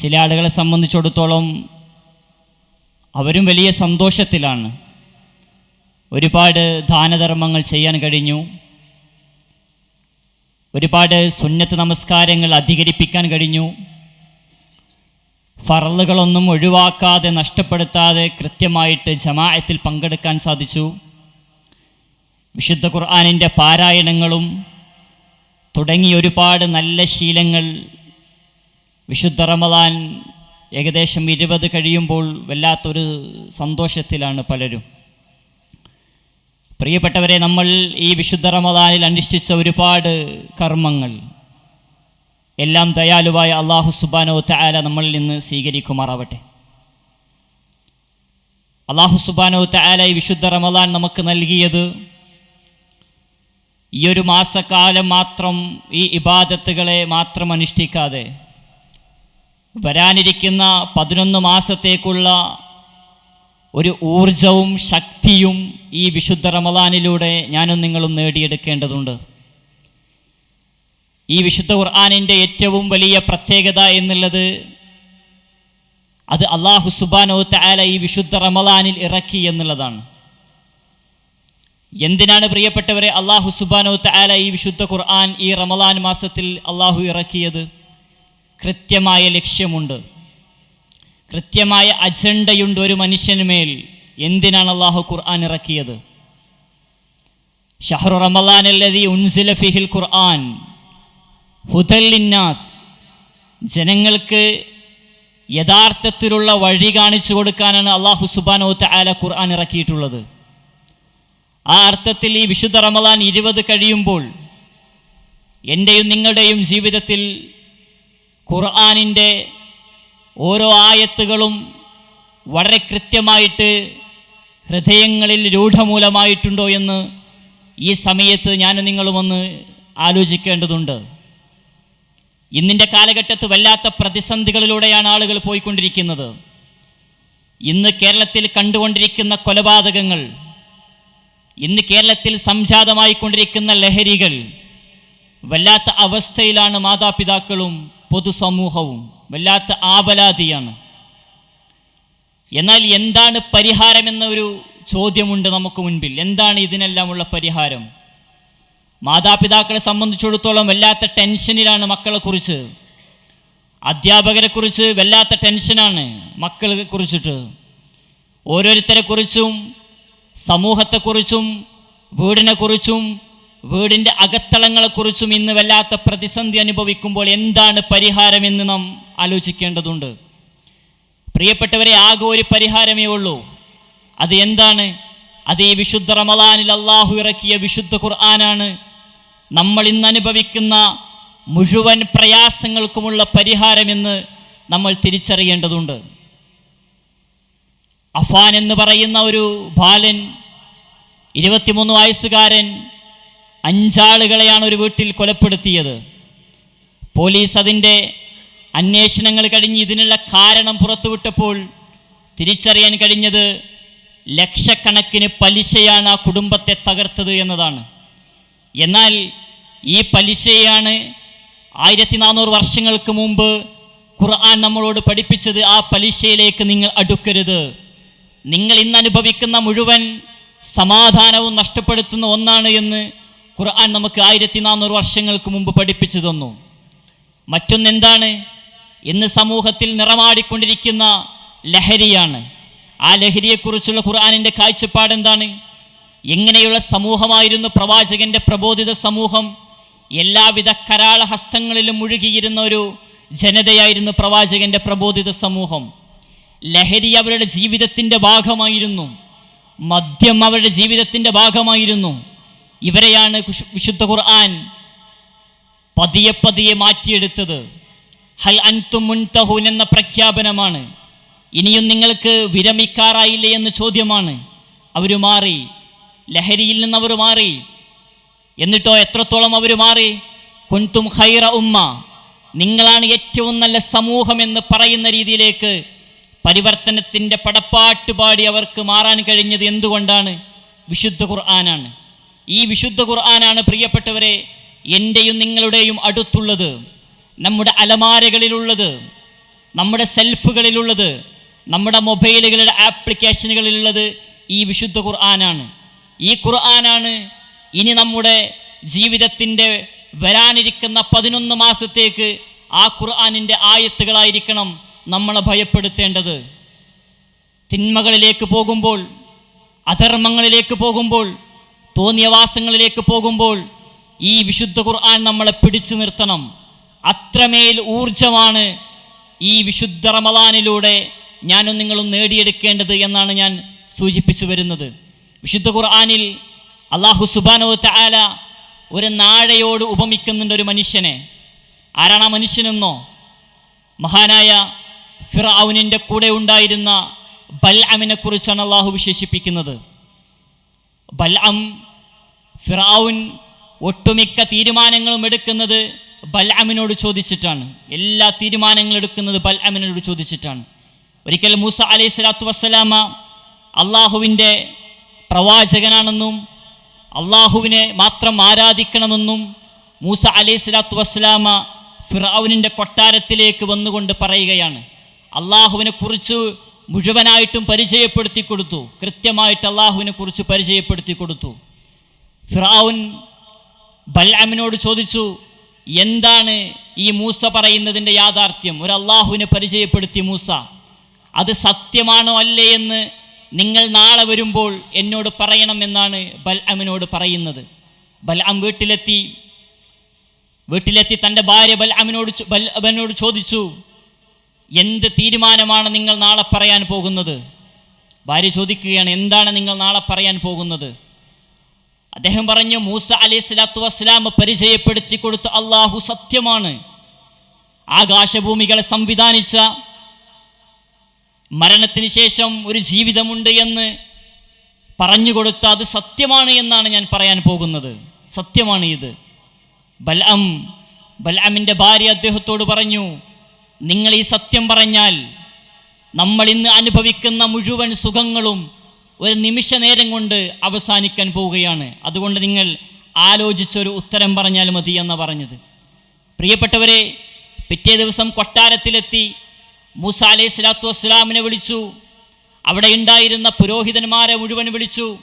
ചില ആളുകളെ സംബന്ധിച്ചിടത്തോളം അവരും വലിയ സന്തോഷത്തിലാണ്. ഒരുപാട് ദാനധർമ്മങ്ങൾ ചെയ്യാൻ കഴിഞ്ഞു. ഒരുപാട് സുന്നത്ത് നമസ്കാരങ്ങൾ അധികരിപ്പിക്കാൻ കഴിഞ്ഞു. ഫറലുകളൊന്നും ഒഴിവാക്കാതെ നഷ്ടപ്പെടുത്താതെ കൃത്യമായിട്ട് ജമാഅത്തിൽ പങ്കെടുക്കാൻ സാധിച്ചു. വിശുദ്ധ ഖുർആാനിന്റെ പാരായണങ്ങളും തുടങ്ങി ഒരുപാട് നല്ല ശീലങ്ങൾ വിശുദ്ധ റമദാൻ ഏകദേശം ഇരുപത് കഴിയുമ്പോൾ വല്ലാത്തൊരു സന്തോഷത്തിലാണ് പലരും. പ്രിയപ്പെട്ടവരെ നമ്മൾ ഈ വിശുദ്ധ റമദാനിൽ അനുഷ്ഠിച്ച ഒരുപാട് കർമ്മങ്ങൾ. എല്ലാം ദയാലുവായ അള്ളാഹു സുബാനോ തആല നമ്മളിൽ നിന്ന് സ്വീകരിക്കുമാറാവട്ടെ. അള്ളാഹു സുബാനോ തആല ഈ വിശുദ്ധ റമദാൻ നമുക്ക് നൽകിയത് ഈ ഒരു മാസക്കാലം മാത്രം ഈ ഇബാദത്തുകളെ മാത്രം അനുഷ്ഠിക്കാതെ വരാനിരിക്കുന്ന പതിനൊന്ന് മാസത്തേക്കുള്ള ഒരു ഊർജവും ശക്തിയും ഈ വിശുദ്ധ റമദാനിലൂടെ ഞാനും നിങ്ങളും നേടിയെടുക്കേണ്ടതുണ്ട്. ഈ വിശുദ്ധ ഖുർആാനിന്റെ ഏറ്റവും വലിയ പ്രത്യേകത എന്നുള്ളത് അത് അള്ളാഹു സുബാനോ താല ഈ വിശുദ്ധ റമദാനിൽ ഇറക്കി എന്നുള്ളതാണ്. എന്തിനാണ് പ്രിയപ്പെട്ടവരെ അള്ളാഹു സുബാനോ താല ഈ വിശുദ്ധ ഖുർആൻ ഈ റമദാൻ മാസത്തിൽ അള്ളാഹു ഇറക്കിയത്? കൃത്യമായ ലക്ഷ്യമുണ്ട്. കൃത്യമായ അജണ്ടയുണ്ട് ഒരു മനുഷ്യന് മേൽ. എന്തിനാണ് അള്ളാഹു ഖുർആൻ ഇറക്കിയത്? ഷഹറു റമലാൻ അല്ലതി ഉൻസില ഫിഹിൽ ഖുർആൻ. ഹുദല്ലിന്നാസ് ജനങ്ങൾക്ക് യഥാർത്ഥത്തിലുള്ള വഴി കാണിച്ചു കൊടുക്കാനാണ് അള്ളാഹു സുബാനോ തആല ഖുർആൻ ഇറക്കിയിട്ടുള്ളത്. ആ അർത്ഥത്തിൽ ഈ വിശുദ്ധ റമലാൻ ഇരുപത് കഴിയുമ്പോൾ എന്റെയും നിങ്ങളുടെയും ജീവിതത്തിൽ ഖുർആാനിന്റെ ഓരോ ആയത്തുകളും വളരെ കൃത്യമായിട്ട് ഹൃദയങ്ങളിൽ രൂഢമൂലമായിട്ടുണ്ടോ എന്ന് ഈ സമയത്ത് ഞാൻ നിങ്ങളുമൊന്ന് ആലോചിക്കേണ്ടതുണ്ട്. ഇന്നിന്റെ കാലഘട്ടത്ത് വല്ലാത്ത പ്രതിസന്ധികളിലൂടെയാണ് ആളുകൾ പോയിക്കൊണ്ടിരിക്കുന്നത്. ഇന്ന് കേരളത്തിൽ കണ്ടുകൊണ്ടിരിക്കുന്ന കൊലപാതകങ്ങൾ ഇന്ന് കേരളത്തിൽ സംജാതമായിക്കൊണ്ടിരിക്കുന്ന ലഹരികൾ വല്ലാത്ത അവസ്ഥയിലാണ് മാതാപിതാക്കളും പൊതുസമൂഹവും വല്ലാത്ത ആപലാതിയാണ് എന്നാൽ എന്താണ് പരിഹാരം എന്നൊരു ചോദ്യമുണ്ട് നമുക്ക് മുൻപിൽ. എന്താണ് ഇതിനെല്ലാമുള്ള പരിഹാരം? മാതാപിതാക്കളെ സംബന്ധിച്ചിടത്തോളം വല്ലാത്ത ടെൻഷനിലാണ് മക്കളെ കുറിച്ച്. അധ്യാപകരെ കുറിച്ച് വല്ലാത്ത ടെൻഷനാണ് മക്കളെ കുറിച്ചിട്ട്. ഓരോരുത്തരെ കുറിച്ചും സമൂഹത്തെക്കുറിച്ചും വീടിനെക്കുറിച്ചും വീടിന്റെ അകത്തളങ്ങളെക്കുറിച്ചും ഇന്ന് വല്ലാത്ത പ്രതിസന്ധി അനുഭവിക്കുമ്പോൾ എന്താണ് പരിഹാരമെന്ന് നാം ആലോചിക്കേണ്ടതുണ്ട്. പ്രിയപ്പെട്ടവരെ ആകെ ഒരു പരിഹാരമേ ഉള്ളൂ. അത് എന്താണ്? അത് ഈ വിശുദ്ധ റമദാനിൽ അള്ളാഹു ഇറക്കിയ വിശുദ്ധ ഖുർആനാണ്. നമ്മൾ ഇന്ന് അനുഭവിക്കുന്ന മുഴുവൻ പ്രയാസങ്ങൾക്കുമുള്ള പരിഹാരമെന്ന് നമ്മൾ തിരിച്ചറിയേണ്ടതുണ്ട്. അഫാൻ എന്ന് പറയുന്ന ഒരു ബാലൻ ഇരുപത്തിമൂന്ന് വയസ്സുകാരൻ അഞ്ചാളുകളെയാണ് ഒരു വീട്ടിൽ കൊലപ്പെടുത്തിയത്. പോലീസ് അതിന്റെ അന്വേഷണങ്ങൾ കഴിഞ്ഞ് ഇതിനുള്ള കാരണം പുറത്തുവിട്ടപ്പോൾ തിരിച്ചറിയാൻ കഴിഞ്ഞത് ലക്ഷക്കണക്കിന് പലിശയാണ് ആ കുടുംബത്തെ തകർത്തത് എന്നതാണ്. എന്നാൽ ഈ പലിശയാണ് ആയിരത്തി നാനൂറ് വർഷങ്ങൾക്ക് മുമ്പ് ഖുർആൻ നമ്മളോട് പഠിപ്പിച്ചത് ആ പലിശയിലേക്ക് നിങ്ങൾ അടുക്കരുത്. നിങ്ങൾ ഇന്ന് അനുഭവിക്കുന്ന മുഴുവൻ സമാധാനവും നഷ്ടപ്പെടുത്തുന്ന ഒന്നാണ് എന്ന് ഖുർആൻ നമുക്ക് ആയിരത്തി നാനൂറ് വർഷങ്ങൾക്ക് മുമ്പ് പഠിപ്പിച്ചു തന്നു. മറ്റൊന്നെന്താണ്? ഇന്ന് സമൂഹത്തിൽ നിറമാടിക്കൊണ്ടിരിക്കുന്ന ലഹരിയാണ്. ആ ലഹരിയെക്കുറിച്ചുള്ള ഖുർആാനിന്റെ കാഴ്ചപ്പാട് എന്താണ്? എങ്ങനെയുള്ള സമൂഹമായിരുന്നു പ്രവാചകന്റെ പ്രബോധിത സമൂഹം? എല്ലാവിധ കരാള ഹസ്തങ്ങളിലും മുഴുകിയിരുന്ന ഒരു ജനതയായിരുന്നു പ്രവാചകന്റെ പ്രബോധിത സമൂഹം. ലഹരി അവരുടെ ജീവിതത്തിന്റെ ഭാഗമായിരുന്നു. മദ്യം അവരുടെ ജീവിതത്തിന്റെ ഭാഗമായിരുന്നു. ഇവരെയാണ് വിശുദ്ധ ഖുർആൻ പതിയെ പതിയെ മാറ്റിയെടുത്തത്. ഹൽ അൻതും മുൻതഹൂൻ എന്ന പ്രഖ്യാപനമാണ്. ഇനിയും നിങ്ങൾക്ക് വിരമിക്കാറായില്ലേ എന്ന ചോദ്യമാണ്. അവർ മാറി. ലഹരിയിൽ നിന്ന് അവർ മാറി. എന്നിട്ടോ എത്രത്തോളം അവർ മാറി? കുൻതും ഖൈറ ഉമ്മ. നിങ്ങളാണ് ഏറ്റവും നല്ല സമൂഹം എന്ന് പറയുന്ന രീതിയിലേക്ക് പരിവർത്തനത്തിന്റെ പടപ്പാട്ട് പാടി അവർക്ക് മാറാൻ കഴിഞ്ഞത് എന്തുകൊണ്ടാണ്? വിശുദ്ധ ഖുർആനാണ്. ഈ വിശുദ്ധ ഖുർആനാണ് പ്രിയപ്പെട്ടവരെ എന്റെയും നിങ്ങളുടെയും അടുത്തുള്ളത് നമ്മുടെ അലമാരകളിലുള്ളത് നമ്മുടെ സെൽഫുകളിലുള്ളത് നമ്മുടെ മൊബൈലുകളുടെ ആപ്ലിക്കേഷനുകളിലുള്ളത് ഈ വിശുദ്ധ ഖുർആനാണ്. ഈ ഖുർആനാണ് ഇനി നമ്മുടെ ജീവിതത്തിന്റെ വരാനിരിക്കുന്ന പതിനൊന്ന് മാസത്തേക്ക് ആ ഖുർആാനിന്റെ ആയത്തുകളായിരിക്കണം നമ്മളെ ഭയപ്പെടുത്തേണ്ടത്. തിന്മകളിലേക്ക് പോകുമ്പോൾ അധർമ്മങ്ങളിലേക്ക് പോകുമ്പോൾ തോന്നിയവാസങ്ങളിലേക്ക് പോകുമ്പോൾ ഈ വിശുദ്ധ ഖുർആൻ നമ്മളെ പിടിച്ചു നിർത്തണം. അത്രമേൽ ഊർജമാണ് ഈ വിശുദ്ധ റമലാനിലൂടെ ഞാനും നിങ്ങളും നേടിയെടുക്കേണ്ടത് എന്നാണ് ഞാൻ സൂചിപ്പിച്ചു വരുന്നത്. വിശുദ്ധ ഖുർആാനിൽ അള്ളാഹു സുബാനോ തആല ഒരു നാഴയോട് ഉപമിക്കുന്നുണ്ട് ഒരു മനുഷ്യനെ. ആരാണ് ആ മനുഷ്യനെന്നോ? മഹാനായ ഫിറൌനിന്റെ കൂടെ ഉണ്ടായിരുന്ന ബൽ കുറിച്ചാണ് അള്ളാഹു വിശേഷിപ്പിക്കുന്നത്. ബൽഅം ഫിറാവുൻ ഒട്ടുമിക്ക തീരുമാനങ്ങളും എടുക്കുന്നത് ബൽഅമിനോട് ചോദിച്ചിട്ടാണ്. എല്ലാ തീരുമാനങ്ങളും എടുക്കുന്നത് ബൽഅമിനോട് ചോദിച്ചിട്ടാണ്. ഒരിക്കൽ മൂസ അലൈഹി സ്വലാത്തു വസ്സലാമ അള്ളാഹുവിന്റെ പ്രവാചകനാണെന്നും അള്ളാഹുവിനെ മാത്രം ആരാധിക്കണമെന്നും മൂസ അലൈഹി സ്വലാത്തു വസ്സലാമ ഫിറാവുനിന്റെ കൊട്ടാരത്തിലേക്ക് വന്നുകൊണ്ട് പറയുകയാണ്. അള്ളാഹുവിനെ കുറിച്ച് മുഴുവനായിട്ടും പരിചയപ്പെടുത്തി കൊടുത്തു. കൃത്യമായിട്ട് അള്ളാഹുവിനെ കുറിച്ച് പരിചയപ്പെടുത്തി കൊടുത്തു. ഫിറാവുൻ ബൽഅമിനോട് ചോദിച്ചു എന്താണ് ഈ മൂസ പറയുന്നതിന്റെ യാഥാർത്ഥ്യം? ഒരു അള്ളാഹുവിനെ പരിചയപ്പെടുത്തി മൂസ. അത് സത്യമാണോ അല്ലേ എന്ന് നിങ്ങൾ നാളെ വരുമ്പോൾ എന്നോട് പറയണമെന്നാണ് ബൽഅമിനോട് പറയുന്നത്. ബൽഅം വീട്ടിലെത്തി. വീട്ടിലെത്തി തന്റെ ഭാര്യ ബൽഅമിനോട് ബൽഅമിനോട് ചോദിച്ചു എന്ത് തീരുമാനമാണ് നിങ്ങൾ നാളെ പറയാൻ പോകുന്നത്? ഭാര്യ ചോദിക്കുകയാണ് എന്താണ് നിങ്ങൾ നാളെ പറയാൻ പോകുന്നത്? അദ്ദേഹം പറഞ്ഞു മൂസ അലൈഹി സ്വലാത്തു വസ്സലാം പരിചയപ്പെടുത്തി കൊടുത്ത അള്ളാഹു സത്യമാണ്. ആകാശഭൂമികളെ സംവിധാനിച്ച മരണത്തിന് ശേഷം ഒരു ജീവിതമുണ്ട് എന്ന് പറഞ്ഞു കൊടുത്ത അത് സത്യമാണ് എന്നാണ് ഞാൻ പറയാൻ പോകുന്നത്. സത്യമാണ് ഇത്. ബൽഅം ബൽഅമിന്റെ ഭാര്യ അദ്ദേഹത്തോട് പറഞ്ഞു നിങ്ങൾ ഈ സത്യം പറഞ്ഞാൽ നമ്മൾ ഇന്ന് അനുഭവിക്കുന്ന മുഴുവൻ സുഖങ്ങളും ഒരു നിമിഷ നേരം കൊണ്ട് അവസാനിക്കാൻ പോവുകയാണ്. അതുകൊണ്ട് നിങ്ങൾ ആലോചിച്ചൊരു ഉത്തരം പറഞ്ഞാൽ മതി എന്ന് പറഞ്ഞത്. പ്രിയപ്പെട്ടവരെ പിറ്റേ ദിവസം കൊട്ടാരത്തിലെത്തി മൂസ അലൈഹി സ്വലാത്തു വസ്സലാമിനെ വിളിച്ചു. അവിടെ ഉണ്ടായിരുന്ന പുരോഹിതന്മാരെ മുഴുവൻ വിളിച്ചു.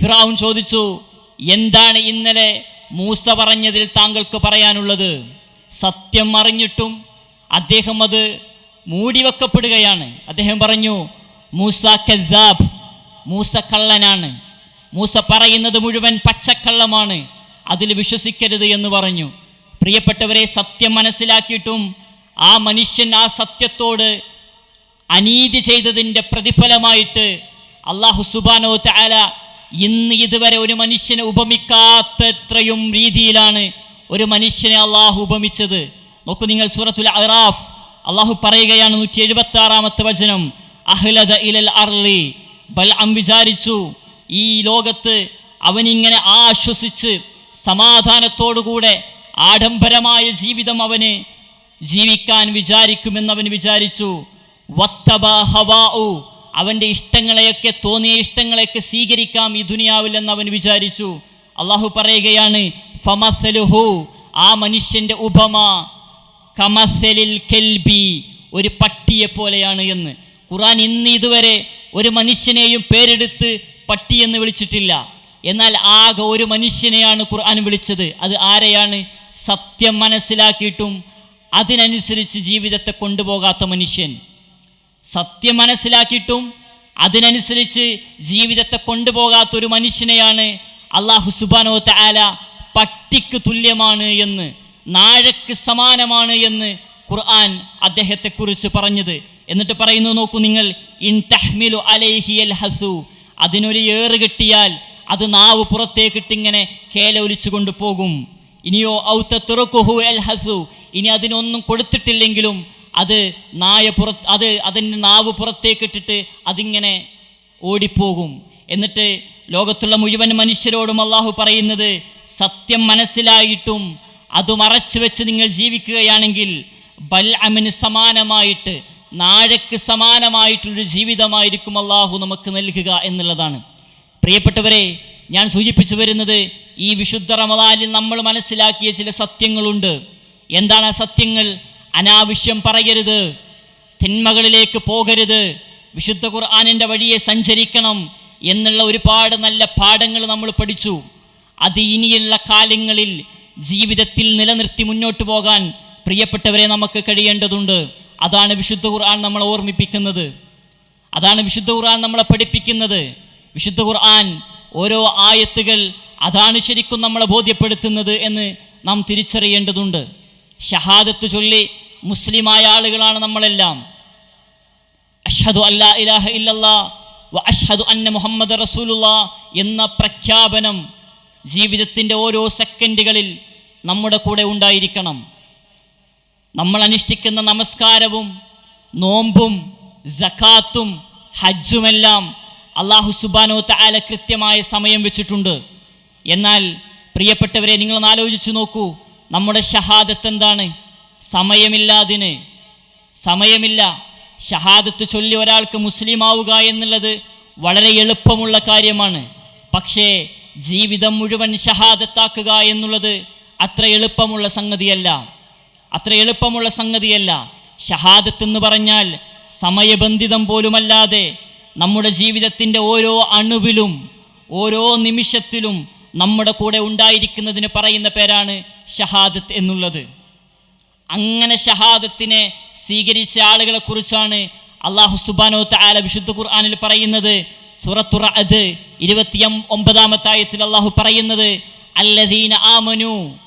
ഫിറാവുൻ ചോദിച്ചു എന്താണ് ഇന്നലെ മൂസ പറഞ്ഞതിൽ താങ്കൾക്ക് പറയാനുള്ളത്? സത്യം അറിഞ്ഞിട്ടും അദ്ദേഹം അത് മൂടിവെക്കപ്പെടുകയാണ്. അദ്ദേഹം പറഞ്ഞു മൂസ കദ്ദാബ് മൂസ കള്ളനാണ്. മൂസ പറയുന്നത് മുഴുവൻ പച്ചക്കള്ളമാണ്. അതിൽ വിശ്വസിക്കരുത് എന്ന് പറഞ്ഞു. പ്രിയപ്പെട്ടവരെ സത്യം മനസ്സിലാക്കിയിട്ടും ആ മനുഷ്യൻ ആ സത്യത്തോട് അനീതി ചെയ്തതിന്റെ പ്രതിഫലമായിട്ട് അള്ളാഹു സുബാനോ താല ഇന്ന് ഇതുവരെ ഒരു മനുഷ്യനെ ഉപമിക്കാത്തത്രയും രീതിയിലാണ് ഒരു മനുഷ്യനെ അള്ളാഹു ഉപമിച്ചത്. നോക്കൂ നിങ്ങൾ സൂറത്തുൽ അറാഫ് അള്ളാഹു പറയുകയാണ് നൂറ്റി എഴുപത്തി ആറാമത്തെ വചനം. അഹ്ലദ ഇലൽ അർലി ബൽഅം വിചാരിച്ചു. ഈ ലോകത്ത് അവനിങ്ങനെ ആശ്വസിച്ച് സമാധാനത്തോടുകൂടെ ആഡംബരമായ ജീവിതം അവന് ജീവിക്കാൻ വിചാരിക്കുമെന്ന് അവൻ വിചാരിച്ചു അവന്റെ ഇഷ്ടങ്ങളെയൊക്കെ തോന്നിയ ഇഷ്ടങ്ങളെയൊക്കെ സ്വീകരിക്കാം ഈ ദുനിയാവില്ലെന്ന് അവൻ വിചാരിച്ചു. അള്ളാഹു പറയുകയാണ് ഫമസലുഹു. ആ മനുഷ്യന്റെ ഉപമ. കമസലിൽ കെൽബി ഒരു പട്ടിയെ പോലെയാണ് എന്ന്. ഖുറാൻ ഇന്ന് ഇതുവരെ ഒരു മനുഷ്യനെയും പേരെടുത്ത് പട്ടിയെന്ന് വിളിച്ചിട്ടില്ല. എന്നാൽ ആകെ ഒരു മനുഷ്യനെയാണ് ഖുർആൻ വിളിച്ചത്. അത് ആരെയാണ്? സത്യം മനസ്സിലാക്കിയിട്ടും അതിനനുസരിച്ച് ജീവിതത്തെ കൊണ്ടുപോകാത്ത മനുഷ്യൻ. സത്യം മനസ്സിലാക്കിയിട്ടും അതിനനുസരിച്ച് ജീവിതത്തെ കൊണ്ടുപോകാത്ത ഒരു മനുഷ്യനെയാണ് അള്ളാഹു സുബാനോ താല പട്ടിക്ക് തുല്യമാണ് എന്ന്. നാഴക്ക് സമാനമാണ് എന്ന് ഖുർആൻ അദ്ദേഹത്തെക്കുറിച്ച് പറഞ്ഞത്. എന്നിട്ട് പറയുന്നു നോക്കൂ നിങ്ങൾ ഇൻ തഹ്മിലു അലൈഹി അൽ ഹസു അതിനൊരു ഏറ് കിട്ടിയാൽ അത് നാവ് പുറത്തേക്കിട്ടിങ്ങനെ കേലൊലിച്ചു കൊണ്ടുപോകും ഇനിയോ ഔത്ത തുറക്കുഹു അൽ ഹസു ഇനി അതിനൊന്നും കൊടുത്തിട്ടില്ലെങ്കിലും അത് നായ പുറത്ത് അത് അതിന്റെ നാവ് പുറത്തേക്കിട്ടിട്ട് അതിങ്ങനെ ഓടിപ്പോകും. എന്നിട്ട് ലോകത്തുള്ള മുഴുവൻ മനുഷ്യരോടും അള്ളാഹു പറയുന്നത് സത്യം മനസ്സിലായിട്ടും അത് മറച്ചു വെച്ച് നിങ്ങൾ ജീവിക്കുകയാണെങ്കിൽ ബൽ അമിന് സമാനമായിട്ട് നാഴക്ക് സമാനമായിട്ടുള്ളൊരു ജീവിതമായിരിക്കും അള്ളാഹു നമുക്ക് നൽകുക എന്നുള്ളതാണ്. പ്രിയപ്പെട്ടവരെ ഞാൻ സൂചിപ്പിച്ചു വരുന്നത് ഈ വിശുദ്ധ റമദാനിൽ നമ്മൾ മനസ്സിലാക്കിയ ചില സത്യങ്ങളുണ്ട്. എന്താണ് ആ സത്യങ്ങൾ? അനാവശ്യം പറയരുത് തിന്മകളിലേക്ക് പോകരുത് വിശുദ്ധ ഖുർആാനിന്റെ വഴിയെ സഞ്ചരിക്കണം എന്നുള്ള ഒരുപാട് നല്ല പാഠങ്ങൾ നമ്മൾ പഠിച്ചു. അത് ഇനിയുള്ള കാലങ്ങളിൽ ജീവിതത്തിൽ നിലനിർത്തി മുന്നോട്ട് പോകാൻ പ്രിയപ്പെട്ടവരെ നമുക്ക് കഴിയേണ്ടതുണ്ട്. അതാണ് വിശുദ്ധ ഖുർആൻ നമ്മളെ ഓർമ്മിപ്പിക്കുന്നത്. അതാണ് വിശുദ്ധ ഖുർആൻ നമ്മളെ പഠിപ്പിക്കുന്നത്. വിശുദ്ധ ഖുർആൻ ഓരോ ആയത്തുകൾ അതാണ് ശരിക്കും നമ്മളെ ബോധ്യപ്പെടുത്തുന്നത് എന്ന് നാം തിരിച്ചറിയേണ്ടതുണ്ട്. ഷഹാദത്ത് ചൊല്ലി മുസ്ലിമായ ആളുകളാണ് നമ്മളെല്ലാം. അഷ്ഹദു അല്ലാ ഇലാഹ ഇല്ലല്ലാ വ അഷ്ഹദു അന്ന മുഹമ്മദ് റസൂലുള്ള എന്ന പ്രഖ്യാപനം ജീവിതത്തിന്റെ ഓരോ സെക്കൻഡുകളിൽ നമ്മുടെ കൂടെ ഉണ്ടായിരിക്കണം. നമ്മൾ അനുഷ്ഠിക്കുന്ന നമസ്കാരവും നോമ്പും ജക്കാത്തും ഹജ്ജുമെല്ലാം അള്ളാഹു സുബാനോ താല കൃത്യമായ സമയം വെച്ചിട്ടുണ്ട്. എന്നാൽ പ്രിയപ്പെട്ടവരെ നിങ്ങളൊന്ന് ആലോചിച്ചു നോക്കൂ നമ്മുടെ ഷഹാദത്ത് എന്താണ്? സമയമില്ലാതിന് സമയമില്ല. ഷഹാദത്ത് ചൊല്ലി ഒരാൾക്ക് മുസ്ലിം ആവുക എന്നുള്ളത് വളരെ എളുപ്പമുള്ള കാര്യമാണ്. പക്ഷേ ജീവിതം മുഴുവൻ ഷഹാദത്താക്കുക എന്നുള്ളത് അത്ര എളുപ്പമുള്ള സംഗതിയല്ല. അത്ര എളുപ്പമുള്ള സംഗതിയല്ല. ഷഹാദത്ത് എന്ന് പറഞ്ഞാൽ സമയബന്ധിതം പോലുമല്ലാതെ നമ്മുടെ ജീവിതത്തിന്റെ ഓരോ അണുവിലും ഓരോ നിമിഷത്തിലും നമ്മുടെ കൂടെ ഉണ്ടായിരിക്കുന്നതിന് പറയുന്ന പേരാണ് ഷഹാദത്ത് എന്നുള്ളത്. അങ്ങനെ ഷഹാദത്തിനെ സ്വീകരിച്ച ആളുകളെ കുറിച്ചാണ് അള്ളാഹു സുബാനോ താല വിശുദ്ധ ഖുർആാനിൽ പറയുന്നത്. സുറത്തുറ അത് ഇരുപത്തിയം ഒമ്പതാമത്തായത്തിൽ അള്ളാഹു പറയുന്നത് അല്ലദീന ആമനു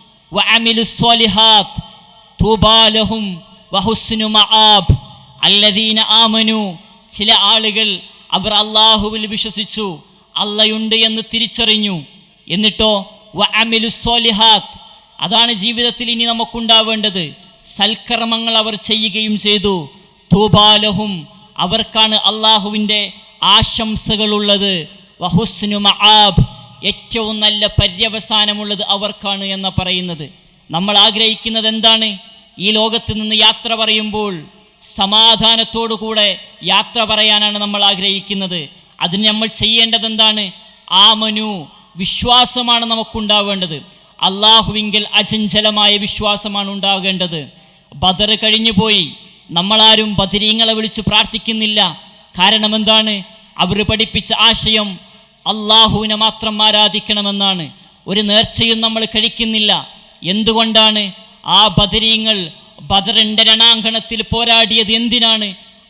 ചില ആളുകൾ അവർ അള്ളാഹുവിൽ വിശ്വസിച്ചു അള്ളയുണ്ട് എന്ന് തിരിച്ചറിഞ്ഞു. എന്നിട്ടോ വഅമിലുസ്വാലിഹാത്ത് അതാണ് ജീവിതത്തിൽ ഇനി നമുക്കുണ്ടാവേണ്ടത്. സൽക്കർമ്മങ്ങൾ അവർ ചെയ്യുകയും ചെയ്തു. തൂബാലഹും അവർക്കാണ് അള്ളാഹുവിന്റെ ആശംസകളുള്ളത്. വഹുസ്നു മആബ് ഏറ്റവും നല്ല പര്യവസാനമുള്ളത് അവർക്കാണ് എന്ന് പറയുന്നത്. നമ്മൾ ആഗ്രഹിക്കുന്നത് എന്താണ്? ഈ ലോകത്ത് നിന്ന് യാത്ര പറയുമ്പോൾ സമാധാനത്തോടുകൂടെ യാത്ര പറയാനാണ് നമ്മൾ ആഗ്രഹിക്കുന്നത്. അതിന് നമ്മൾ ചെയ്യേണ്ടത് എന്താണ്? ആമനു വിശ്വാസമാണ് നമുക്കുണ്ടാവേണ്ടത്. അള്ളാഹുവിങ്കിൽ അചഞ്ചലമായ വിശ്വാസമാണ് ഉണ്ടാകേണ്ടത്. ബദർ കഴിഞ്ഞുപോയി നമ്മളാരും ബദരീങ്ങളെ വിളിച്ച് പ്രാർത്ഥിക്കുന്നില്ല. കാരണം എന്താണ്? അവർ പഠിപ്പിച്ച ആശയം അള്ളാഹുവിനെ മാത്രം ആരാധിക്കണമെന്നാണ്. ഒരു നേർച്ചയും നമ്മൾ കഴിക്കുന്നില്ല. എന്തുകൊണ്ടാണ്? ആ ബദരീങ്ങൾ ബദറിന്റെ രണാങ്കണത്തിൽ പോരാടിയത് എന്തിനാണ്?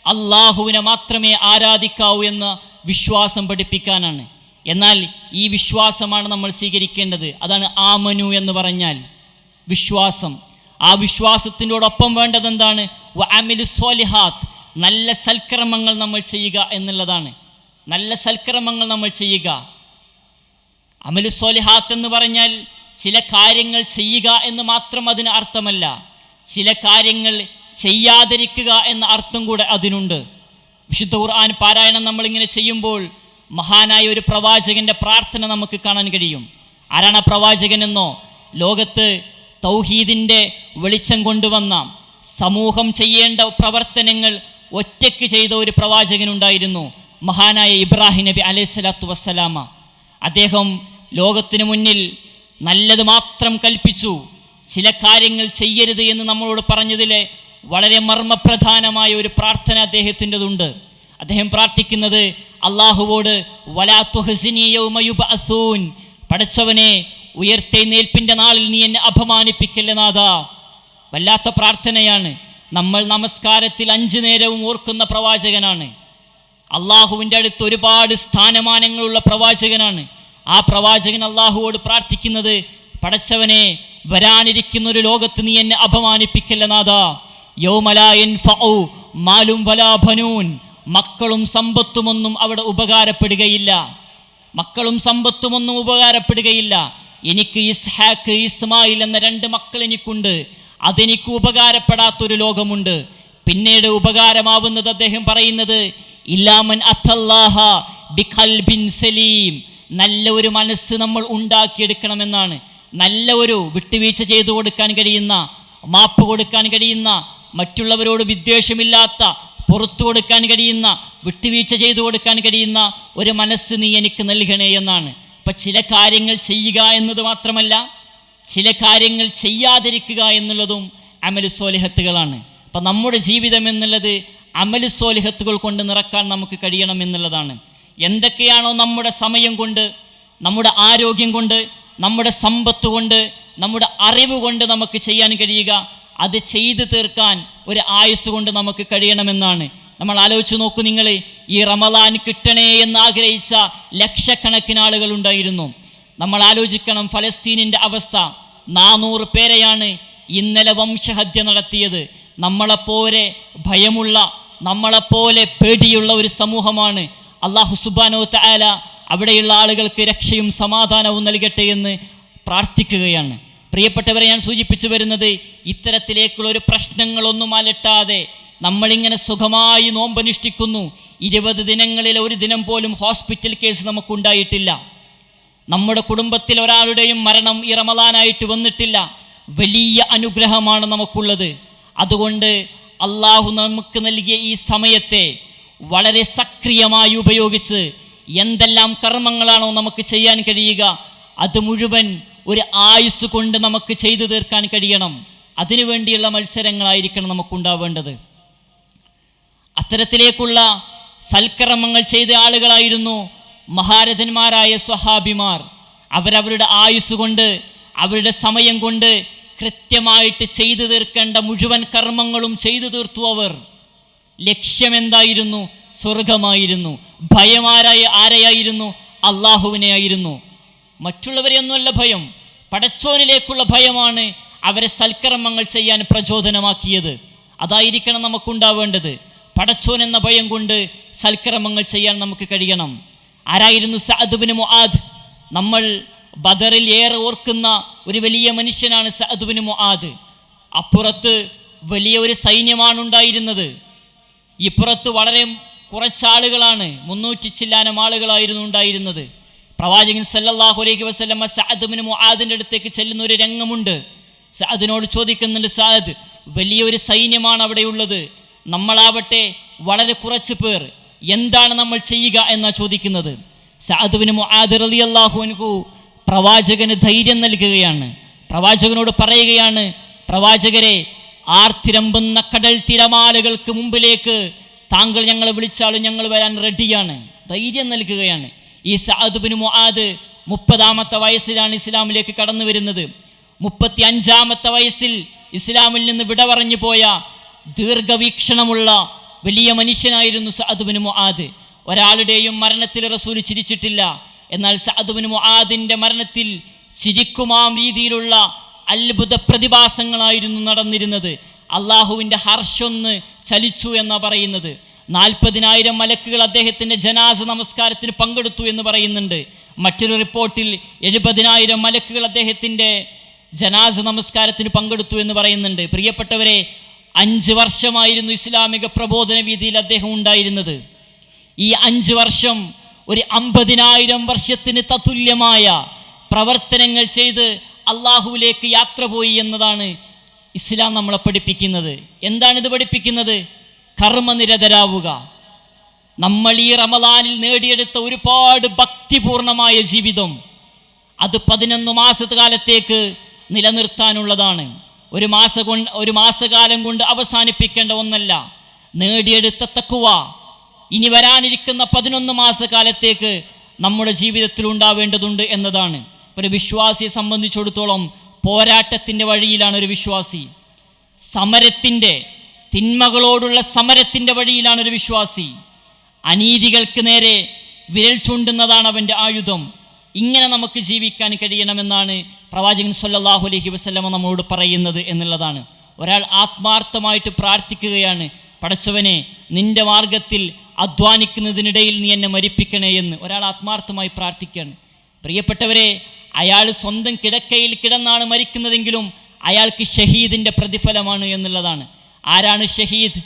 അള്ളാഹുവിനെ മാത്രമേ ആരാധിക്കാവൂ എന്ന വിശ്വാസം പഠിപ്പിക്കാനാണ്. എന്നാൽ ഈ വിശ്വാസമാണ് നമ്മൾ സ്വീകരിക്കേണ്ടത്. അതാണ് ആമനു എന്ന് പറഞ്ഞാൽ വിശ്വാസം. ആ വിശ്വാസത്തിനോടൊപ്പം വേണ്ടത് എന്താണ് നല്ല സൽക്കർമ്മങ്ങൾ നമ്മൾ ചെയ്യുക എന്നുള്ളതാണ്. നല്ല സൽക്രമങ്ങൾ നമ്മൾ ചെയ്യുക. അമലു സോലിഹാത്ത് എന്ന് പറഞ്ഞാൽ ചില കാര്യങ്ങൾ ചെയ്യുക എന്ന് മാത്രം അതിന് അർത്ഥമല്ല. ചില കാര്യങ്ങൾ ചെയ്യാതിരിക്കുക എന്ന അർത്ഥം കൂടെ അതിനുണ്ട്. വിശുദ്ധ ഖുർആൻ പാരായണം നമ്മളിങ്ങനെ ചെയ്യുമ്പോൾ മഹാനായ ഒരു പ്രവാചകന്റെ പ്രാർത്ഥന നമുക്ക് കാണാൻ കഴിയും. ആരാണ് പ്രവാചകൻ എന്നോ ലോകത്ത് തൗഹീദിന്റെ വെളിച്ചം കൊണ്ടുവന്ന സമൂഹം ചെയ്യേണ്ട പ്രവർത്തനങ്ങൾ ഒറ്റയ്ക്ക് ചെയ്ത ഒരു പ്രവാചകനുണ്ടായിരുന്നു. മഹാനായ ഇബ്രാഹിം നബി അലൈഹി സ്വലാത്തു വസ്സലാമ അദ്ദേഹം ലോകത്തിനു മുന്നിൽ നല്ലത് മാത്രം കൽപ്പിച്ചു. ചില കാര്യങ്ങൾ ചെയ്യരുത് എന്ന് നമ്മളോട് പറഞ്ഞതിലെ വളരെ മർമ്മപ്രധാനമായ ഒരു പ്രാർത്ഥന അദ്ദേഹത്തിന്റെതുണ്ട്. അദ്ദേഹം പ്രാർത്ഥിക്കുന്നത് അള്ളാഹുവോട് വലാത്തുഹസിനിയൂൻ പടച്ചവനെ ഉയർത്തെഴുന്നേൽപ്പിന്റെ നാളിൽ നീ എന്നെ അപമാനിപ്പിക്കല്ല നാഥ? വല്ലാത്ത പ്രാർത്ഥനയാണ്. നമ്മൾ നമസ്കാരത്തിൽ അഞ്ചു നേരവും ഓർക്കുന്ന പ്രവാചകനാണ്. അള്ളാഹുവിന്റെ അടുത്ത് ഒരുപാട് സ്ഥാനമാനങ്ങളുള്ള പ്രവാചകനാണ്. ആ പ്രവാചകൻ അള്ളാഹുവോട് പ്രാർത്ഥിക്കുന്നത് പടച്ചവനെ വരാനിരിക്കുന്ന ഒരു ലോകത്ത് നീ എന്നെ അപമാനിപ്പിക്കല്ല നാഥ. മാലും മക്കളും സമ്പത്തുമൊന്നും അവിടെ ഉപകാരപ്പെടുകയില്ല. മക്കളും സമ്പത്തുമൊന്നും ഉപകാരപ്പെടുകയില്ല. എനിക്ക് ഇസ്ഹാക്ക് ഇസ്മായിൽ എന്ന രണ്ട് മക്കൾ എനിക്കുണ്ട് അതെനിക്ക് ഉപകാരപ്പെടാത്തൊരു ലോകമുണ്ട്. പിന്നീട് ഉപകാരമാവുന്നത് അദ്ദേഹം പറയുന്നത് സലീം. നല്ല ഒരു മനസ്സ് നമ്മൾ ഉണ്ടാക്കിയെടുക്കണമെന്നാണ്. നല്ല ഒരു വിട്ടുവീഴ്ച ചെയ്തു കൊടുക്കാൻ കഴിയുന്ന മാപ്പ് കൊടുക്കാൻ കഴിയുന്ന മറ്റുള്ളവരോട് വിദ്വേഷമില്ലാത്ത പുറത്തു കൊടുക്കാൻ കഴിയുന്ന വിട്ടുവീഴ്ച ചെയ്തു കൊടുക്കാൻ കഴിയുന്ന ഒരു മനസ്സ് നീ എനിക്ക് നൽകണേ എന്നാണ്. അപ്പം ചില കാര്യങ്ങൾ ചെയ്യുക എന്നത് മാത്രമല്ല ചില കാര്യങ്ങൾ ചെയ്യാതിരിക്കുക എന്നുള്ളതും അമലു സോലിഹത്തുകളാണ് അപ്പം നമ്മുടെ ജീവിതം എന്നുള്ളത് അമലു സോലിഹത്തുകൾ കൊണ്ട് നിറക്കാൻ നമുക്ക് കഴിയണം എന്നുള്ളതാണ്. എന്തൊക്കെയാണോ നമ്മുടെ സമയം കൊണ്ട് നമ്മുടെ ആരോഗ്യം കൊണ്ട് നമ്മുടെ സമ്പത്ത് കൊണ്ട് നമ്മുടെ അറിവ് കൊണ്ട് നമുക്ക് ചെയ്യാൻ കഴിയുക അത് ചെയ്തു തീർക്കാൻ ഒരു ആയുസ് കൊണ്ട് നമുക്ക് കഴിയണമെന്നാണ് നമ്മൾ ആലോചിച്ച് നോക്കൂ നിങ്ങൾ ഈ റമലാൻ കിട്ടണേ എന്ന് ആഗ്രഹിച്ച ലക്ഷക്കണക്കിന് ആളുകൾ ഉണ്ടായിരുന്നു. നമ്മൾ ആലോചിക്കണം ഫലസ്തീനിന്റെ അവസ്ഥ. നാനൂറ് പേരെയാണ് ഇന്നലെ വംശഹത്യ നടത്തിയത്. നമ്മളെപ്പോലെ ഭയമുള്ള നമ്മളെപ്പോലെ പേടിയുള്ള ഒരു സമൂഹമാണ്. അള്ളാഹു സുബാനോ തആല അവിടെയുള്ള ആളുകൾക്ക് രക്ഷയും സമാധാനവും നൽകട്ടെ എന്ന് പ്രാർത്ഥിക്കുകയാണ്. പ്രിയപ്പെട്ടവരെ ഞാൻ സൂചിപ്പിച്ചു വരുന്നത് ഇത്തരത്തിലേക്കുള്ള ഒരു പ്രശ്നങ്ങളൊന്നും അലട്ടാതെ നമ്മളിങ്ങനെ സുഖമായി നോമ്പനുഷ്ഠിക്കുന്നു ഇരുപത് ദിനങ്ങളിൽ ഒരു ദിനം പോലും ഹോസ്പിറ്റൽ കേസ് നമുക്കുണ്ടായിട്ടില്ല. നമ്മുടെ കുടുംബത്തിൽ ഒരാളുടെയും മരണം ഈ റമദാനായിട്ട് വന്നിട്ടില്ല. വലിയ അനുഗ്രഹമാണ് നമുക്കുള്ളത്. അതുകൊണ്ട് അള്ളാഹു നമുക്ക് നൽകിയ ഈ സമയത്തെ വളരെ സക്രിയമായി ഉപയോഗിച്ച് എന്തെല്ലാം കർമ്മങ്ങളാണോ നമുക്ക് ചെയ്യാൻ കഴിയുക അത് മുഴുവൻ ഒരു ആയുസ് കൊണ്ട് നമുക്ക് ചെയ്തു തീർക്കാൻ കഴിയണം. അതിനു വേണ്ടിയുള്ള മത്സരങ്ങളായിരിക്കണം നമുക്കുണ്ടാവേണ്ടത്. അത്തരത്തിലേക്കുള്ള സൽക്കർമ്മങ്ങൾ ചെയ്ത ആളുകളായിരുന്നു മഹാരഥന്മാരായ സ്വഹാബിമാർ. അവരവരുടെ ആയുസ് കൊണ്ട് അവരുടെ സമയം കൊണ്ട് കൃത്യമായിട്ട് ചെയ്തു തീർക്കേണ്ട മുഴുവൻ കർമ്മങ്ങളും ചെയ്തു തീർത്തു അവർ. ലക്ഷ്യമെന്തായിരുന്നു? സ്വർഗമായിരുന്നു ഭയമാരായ ആരെയായിരുന്നു? അള്ളാഹുവിനെ ആയിരുന്നു മറ്റുള്ളവരെയൊന്നുമല്ല ഭയം. പടച്ചോനിലേക്കുള്ള ഭയമാണ് അവരെ സൽക്കർമ്മങ്ങൾ ചെയ്യാൻ പ്രചോദനമാക്കിയത്. അതായിരിക്കണം നമുക്കുണ്ടാവേണ്ടത്. പടച്ചോൻ എന്ന ഭയം കൊണ്ട് സൽക്കർമ്മങ്ങൾ ചെയ്യാൻ നമുക്ക് കഴിയണം. ആരായിരുന്നു സഅദ്ബിന് മുആദ്? നമ്മൾ ബദറിൽ ഏറെ ഓർക്കുന്ന ഒരു വലിയ മനുഷ്യനാണ് സഅദുബിന് മുആദ്. അപ്പുറത്ത് വലിയ ഒരു സൈന്യമാണ് ഉണ്ടായിരുന്നത്. ഇപ്പുറത്ത് വളരെ കുറച്ചാളുകളാണ് മുന്നൂറ്റി ചില്ലാനം ആളുകളായിരുന്നു ഉണ്ടായിരുന്നത്. പ്രവാചകൻ സല്ലല്ലാഹു അലൈഹി വസല്ലമ സഅദുബിന് മുആദിന്റെ അടുത്തേക്ക് ചെല്ലുന്ന ഒരു രംഗമുണ്ട്. സഅദിനോട് ചോദിക്കുന്നുണ്ട് സഅദ് വലിയൊരു സൈന്യമാണ് അവിടെയുള്ളത്. നമ്മളാവട്ടെ വളരെ കുറച്ച് പേർ. എന്താണ് നമ്മൾ ചെയ്യുക? എന്നാണ് ചോദിക്കുന്നത്. സഅദുബിന് മുആദ് റളിയല്ലാഹു അൻഹു പ്രവാചകന് ധൈര്യം നൽകുകയാണ്. പ്രവാചകനോട് പറയുകയാണ് പ്രവാചകരെ ആർത്തിരമ്പുന്ന കടൽ തിരമാലകൾക്ക് മുമ്പിലേക്ക് താങ്കൾ ഞങ്ങളെ വിളിച്ചാലും ഞങ്ങൾ വരാൻ റെഡിയാണ്. ധൈര്യം നൽകുകയാണ്. ഈ സാദുബിന് മുആദ് മുപ്പതാമത്തെ വയസ്സിലാണ് ഇസ്ലാമിലേക്ക് കടന്നു വരുന്നത്. മുപ്പത്തി അഞ്ചാമത്തെ വയസ്സിൽ ഇസ്ലാമിൽ നിന്ന് വിട പറഞ്ഞു പോയ ദീർഘവീക്ഷണമുള്ള വലിയ മനുഷ്യനായിരുന്നു സാദുബിന് മുആദ്. ഒരാളുടെയും മരണത്തിൽ റസൂൽ ചിരിച്ചിട്ടില്ല. എന്നാൽ സഅദ്ബിന് മുആദിന്റെ മരണത്തിൽ ചിരിക്കുമാം രീതിയിലുള്ള അത്ഭുത പ്രതിഭാസങ്ങളായിരുന്നു നടന്നിരുന്നത്. അള്ളാഹുവിന്റെ ഹർഷൊന്ന് ചലിച്ചു എന്നാ പറയുന്നത്. നാൽപ്പതിനായിരം മലക്കുകൾ അദ്ദേഹത്തിന്റെ ജനാസ നമസ്കാരത്തിന് പങ്കെടുത്തു എന്ന് പറയുന്നുണ്ട്. മറ്റൊരു റിപ്പോർട്ടിൽ എഴുപതിനായിരം മലക്കുകൾ അദ്ദേഹത്തിന്റെ ജനാസ നമസ്കാരത്തിന് പങ്കെടുത്തു എന്ന് പറയുന്നുണ്ട്. പ്രിയപ്പെട്ടവരെ അഞ്ച് വർഷമായിരുന്നു ഇസ്ലാമിക പ്രബോധന വീതിയിൽ അദ്ദേഹം ഉണ്ടായിരുന്നത്. ഈ അഞ്ച് വർഷം ഒരു അമ്പതിനായിരം വർഷത്തിന് തതുല്യമായ പ്രവർത്തനങ്ങൾ ചെയ്ത് അള്ളാഹുവിലേക്ക് യാത്ര പോയി എന്നതാണ് ഇസ്ലാം നമ്മളെ പഠിപ്പിക്കുന്നത്. എന്താണ് ഇത് പഠിപ്പിക്കുന്നത്? കർമ്മനിരതരാവുക. നമ്മൾ ഈ റമദാനിൽ നേടിയെടുത്ത ഒരുപാട് ഭക്തിപൂർണമായ ജീവിതം അത് പതിനൊന്ന് മാസകാലത്തേക്ക് നിലനിർത്താനുള്ളതാണ്. ഒരു മാസ കൊണ്ട് ഒരു മാസകാലം കൊണ്ട് അവസാനിപ്പിക്കേണ്ട ഒന്നല്ല. നേടിയെടുത്ത തക്കുവ ഇനി വരാനിരിക്കുന്ന പതിനൊന്ന് മാസക്കാലത്തേക്ക് നമ്മുടെ ജീവിതത്തിൽ ഉണ്ടാവേണ്ടതുണ്ട് എന്നതാണ്. ഒരു വിശ്വാസിയെ സംബന്ധിച്ചിടത്തോളം പോരാട്ടത്തിന്റെ വഴിയിലാണ് ഒരു വിശ്വാസി. സമരത്തിന്റെ തിന്മകളോടുള്ള സമരത്തിന്റെ വഴിയിലാണ് ഒരു വിശ്വാസി. അനീതികൾക്ക് നേരെ വിരൽ ചൂണ്ടുന്നതാണ് അവന്റെ ആയുധം. ഇങ്ങനെ നമുക്ക് ജീവിക്കാൻ കഴിയണമെന്നാണ് പ്രവാചകൻ സല്ലാഹു അലഹി വസ്ലമ നമ്മോട് പറയുന്നത് എന്നുള്ളതാണ്. ഒരാൾ ആത്മാർത്ഥമായിട്ട് പ്രാർത്ഥിക്കുകയാണ്. പടച്ചവനെ നിന്റെ മാർഗത്തിൽ അധ്വാനിക്കുന്നതിനിടയിൽ നീ എന്നെ മരിപ്പിക്കണേ എന്ന് ഒരാൾ ആത്മാർത്ഥമായി പ്രാർത്ഥിക്കുകയാണ്. പ്രിയപ്പെട്ടവരെ അയാൾ സ്വന്തം കിടക്കയിൽ കിടന്നാണ് മരിക്കുന്നതെങ്കിലും അയാൾക്ക് ഷഹീദിന്റെ പ്രതിഫലമാണ് എന്നുള്ളതാണ്. ആരാണ് ഷഹീദ്?